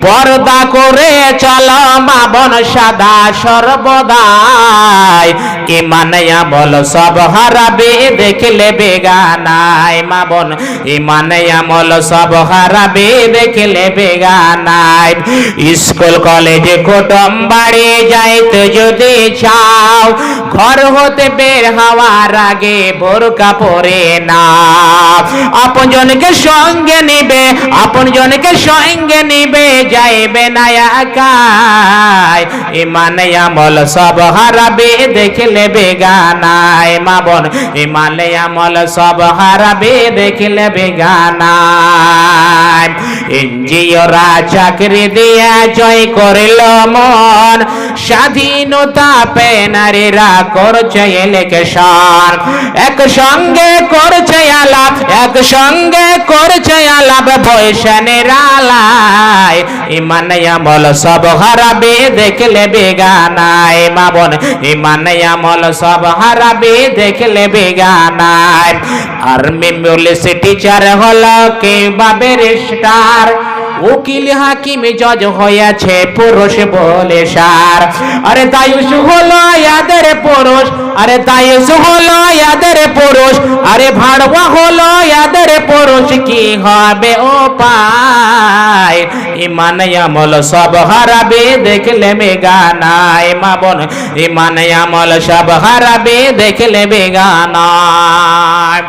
পর্দা করে চল মা বন সাদা সর্বদাই। ইমান আমল সব হারাবে, দেখলে বেগানাই মা বোন ইমান আমল সব হারাবে, দেখলে বেগানাই স্কুল, কলেজে কুটুম বাড়ি যাইতে যদি চাও ঘর হতে বের হওয়ার আগে বোরকা পরে না। আপনজনকে সঙ্গে নিবে, আপনজনকে সঙ্গে নিবে, যাইবে না একাই। ইমান, আমল, সব হারাবে, দেখলে বেগানায় মা বোন। ইমান, আমল, সব হারাবে, দেখলে বেগানায় এনজিওরা চাকরি দিয়া জয় করিল মন। স্বাধীনতা পে নারীরা করছে ইলেকশন এক সঙ্গে করছে আলাপ, এক সঙ্গে করছে আলাপ বৈশানের আলায় ইমান আমল সব হারাবে, দেখলে বেগানায় মা বোন, ইমান আমল সব হারাবে, দেখলে বেগানায় আর্মি পুলিশ টিচার হলো কে বাবের স্টার উকিল হাকিম জজ হয়েছে, পুরুষ বলে সার। আরে তাইস হলো ইয়াদের পুরুষ, আরে তাইস হলো ইয়াদের পুরুষ, আরে ভাড়ওয়া হলো ইয়াদের পুরুষ, কি হবে ও পায় ইমান আমল সব হারাবে, দেখলে বেগানায় মা বোন। ইমান আমল সব হারাবে, দেখলে বেগানায়